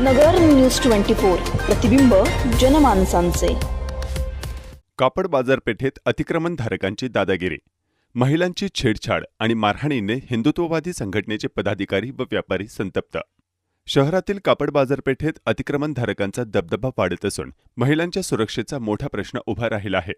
नगर news twenty four प्रतिबिंब जनमानसांचे. कापड बाजारपेठेत अतिक्रमणधारकांची दादागिरी. महिलांची छेडछाड आणि मारहाणीने हिंदुत्ववादी संघटनेचे पदाधिकारी व व्यापारी संतप्त. शहरातील कापड बाजारपेठेत अतिक्रमणधारकांचा दबदबा वाढत असून महिलांच्या सुरक्षेचा मोठा प्रश्न उभा राहिला आहे.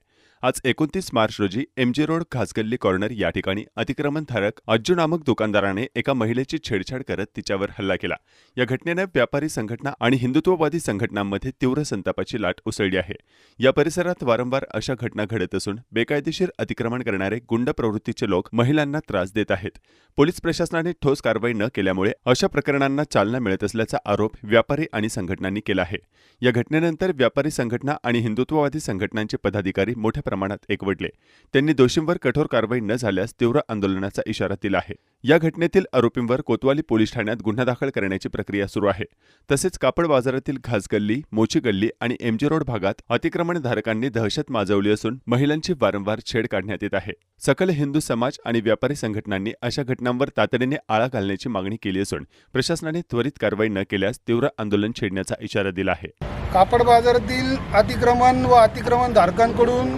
आज एकोणतीस मार्च रोजी एमजी रोड खासगल्ली कॉर्नर या ठिकाणी अतिक्रमणधारक अज्जू नामक दुकानदाराने एका महिलेची छेडछाड करत तिच्यावर हल्ला केला. या घटनेनं व्यापारी संघटना आणि हिंदुत्ववादी संघटनांमध्ये तीव्र संतापाची लाट उसळली आहे. या परिसरात वारंवार अशा घटना घडत असून बेकायदेशीर अतिक्रमण करणारे गुंड प्रवृत्तीचे लोक महिलांना त्रास देत आहेत. पोलीस प्रशासनाने ठोस कारवाई न केल्यामुळे अशा प्रकरणांना चालना मिळत असल्याचा आरोप व्यापारी आणि संघटनांनी केला आहे. या घटनेनंतर व्यापारी संघटना आणि हिंदुत्ववादी संघटनांचे पदाधिकारी मोठ्या प्रमाणात एकवटले. त्यांनी दोषींवर कठोर कारवाई न झाल्यास तीव्र आंदोलनाचा इशारा दिला आहे. या घटनेतील आरोपींवर कोतवाली पोलीस ठाण्यात गुन्हा दाखल करण्याची प्रक्रिया सुरू आहे. तसेच कापड बाजारातील घास गल्ली मोची गल्ली आणि एमजी रोड भागात अतिक्रमणधारकांनी दहशत माजवली असून महिलांची वारंवार छेड काढण्यात येत आहे. सकल हिंदू समाज आणि व्यापारी संघटनांनी अशा घटनांवर तातडीने आळा घालण्याची मागणी केली असून प्रशासनाने त्वरित कारवाई न केल्यास तीव्र आंदोलन छेडण्याचा इशारा दिला आहे. कापड बाजारातील अतिक्रमण व अतिक्रमण धारकांकडून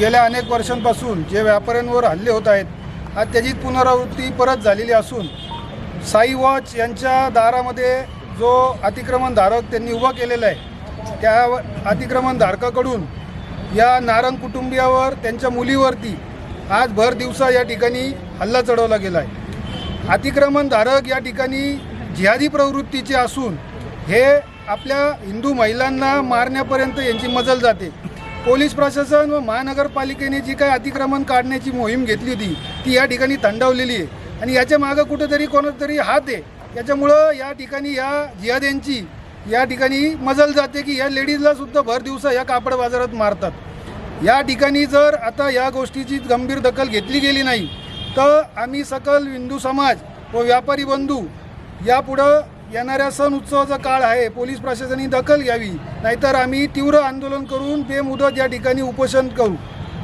गेल्या अनेक वर्षांपासून जे व्यापाऱ्यांवर हल्ले होत आहेत आज त्याची पुनरावृत्ती परत झालेली असून साई वॉच यांच्या दारामध्ये जो अतिक्रमण धारक त्यांनी उभा केलेला आहे त्या अतिक्रमण धारकाकडून या नारंग कुटुंबियावर त्यांच्या मुलीवरती आज भर दिवसा या ठिकाणी हल्ला चढवला गेला आहे अतिक्रमणधारक या ठिकाणी जिहादी प्रवृत्तीचे असून हे आपल्या हिंदू महिलांना मारण्यापर्यंत यांची मजल जाते. पोलीस प्रशासन व महानगरपालिकेने जी काही अतिक्रमण काढण्याची मोहीम घेतली होती ती या ठिकाणी थंडावलेली आहे. आणि याच्या मागं कुठेतरी कोणातरी हात आहे. त्याच्यामुळं या ठिकाणी या जिहाद्यांची या ठिकाणी मजल जाते की या लेडीजला सुद्धा भर दिवसा या कापड बाजारात मारतात. या ठिकाणी जर आता या गोष्टीची गंभीर दखल घेतली गेली नाही तर आम्ही सकल हिंदू समाज व व्यापारी बंधू यापुढं येणाऱ्या सण उत्सवाचा काळ आहे. पोलीस प्रशासनाने दखल घ्यावी. नाहीतर आम्ही तीव्र आंदोलन करून बेमुदत या ठिकाणी उपोषण करू.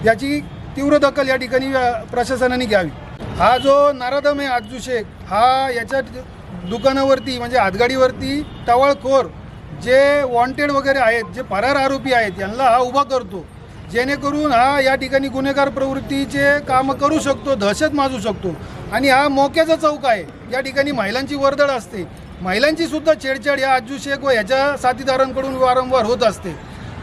याची तीव्र दखल या ठिकाणी व्या- प्रशासनाने घ्यावी. हा जो नारादम आहे आजू शेख हा याच्या दुकानावरती म्हणजे हातगाडीवरती टवाळखोर जे वॉन्टेड वगैरे आहेत जे फरार आरोपी आहेत यांना हा उभा करतो. जेणेकरून हा या ठिकाणी गुन्हेगार प्रवृत्तीचे कामं करू शकतो दहशत माजू शकतो. आणि हा मोक्याचा चौक आहे. या ठिकाणी महिलांची वर्दळ असते. महिलांची सुद्धा छेडछाड या आजू शेख व ह्याच्या साथीदारांकडून वारंवार होत असते.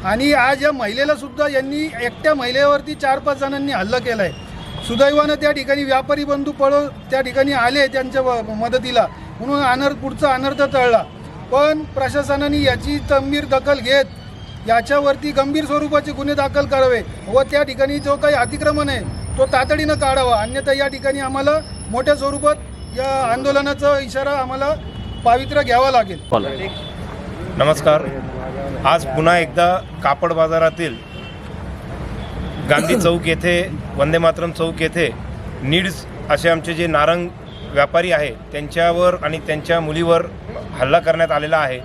आणि आज या महिलेला सुद्धा यांनी एकट्या महिलेवरती चार पाच जणांनी हल्ला केला आहे सुदैवानं त्या ठिकाणी व्यापारी बंधू पळ त्या ठिकाणी आले त्यांच्या व- मदतीला. म्हणून अनर्थ पुढचा अनर्थ टळला. पण प्रशासनाने याची तंबीर दखल घेत याच्यावरती गंभीर स्वरूपाचे गुन्हे दाखल करावे व त्या ठिकाणी जो काही अतिक्रमण आहे तो तातडीनं काढावा. अन्यथा या ठिकाणी आम्हाला मोठ्या स्वरूपात या आंदोलनाचा इशारा आम्हाला पावित्र्य घ्यावा लागेल. नमस्कार. आज पुन्हा एकदा कापड बाजारातील गांधी चौक येथे वंदे मातरम चौक येथे नीड्स असे आमचे जे नारंग व्यापारी आहे त्यांच्यावर आणि त्यांच्या मुलीवर हल्ला करण्यात आलेला आहे.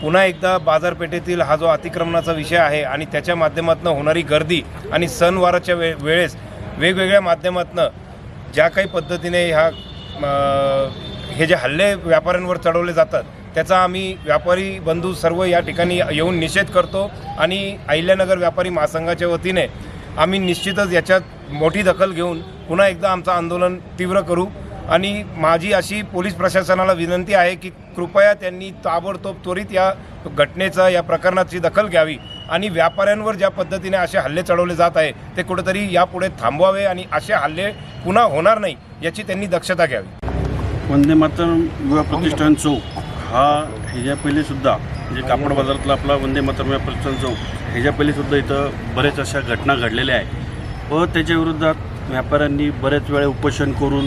पुन्हा एकदा बाजारपेठेतील हा जो अतिक्रमणाचा विषय आहे आणि त्याच्या माध्यमातून होणारी गर्दी आणि सणवाराच्या वे वेळेस वेगवेगळ्या माध्यमातून ज्या काही पद्धतीने ह्या हे जे हल्ले व्यापाऱ्यांवर चढवले जातात त्याचा आम्ही व्यापारी बंधू सर्व या ठिकाणी येऊन निषेध करतो आणि अहिल्यानगर व्यापारी महासंघाच्या वतीने आम्ही निश्चितच याच्यात मोठी दखल घेऊन पुन्हा एकदा आमचं आंदोलन तीव्र करू. आणि माझी अशी पोलीस प्रशासनाला विनंती आहे की कृपया त्यांनी ताबडतोब त्वरित या घटनेचा या प्रकरणाची दखल घ्यावी आणि व्यापाऱ्यांवर ज्या पद्धतीने असे हल्ले चढवले जात आहे ते कुठेतरी यापुढे थांबवावे आणि असे हल्ले पुन्हा होणार नाही याची त्यांनी दक्षता घ्यावी. वंदे मातरम युवा प्रतिष्ठान चौक. हा ह्याच्या पहिलेसुद्धा म्हणजे कापड बाजारातला आपला वंदे मातरम युवा प्रतिष्ठान चौक ह्याच्या पहिलेसुद्धा इथं बरेच अशा घटना घडलेल्या आहेत. व त्याच्या विरोधात व्यापाऱ्यांनी बरेच वेळा उपोषण करून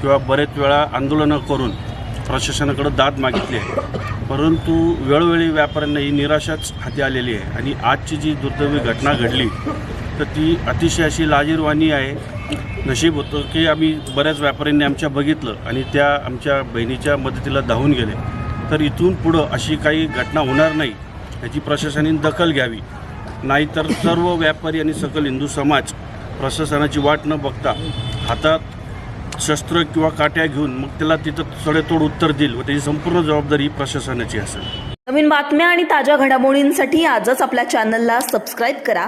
किंवा बरेच वेळा आंदोलनं करून प्रशासनाकडे दाद मागितली आहे. परंतु वेळोवेळी व्यापाऱ्यांना ही निराशाच हाती आलेली आहे. आणि आजची जी दुर्दैवी घटना घडली तर ती अतिशय अशी लाजीरवाणी आहे. नशीब होतं की आम्ही बऱ्याच व्यापाऱ्यांनी आमच्या बघितलं आणि त्या आमच्या बहिणीच्या मदतीला धावून गेले. तर इथून पुढं अशी काही घटना होणार नाही याची प्रशासनाने दखल घ्यावी. नाहीतर सर्व व्यापारी आणि सकल हिंदू समाज प्रशासनाची वाट न बघता हातात शस्त्र किंवा काट्या घेऊन मग त्याला तिथं सडेतोड उत्तर देईल व त्याची संपूर्ण जबाबदारी प्रशासनाची असेल. नवीन बातम्या आणि ताज्या घडामोडींसाठी आजच आपल्या चॅनलला सबस्क्राईब करा.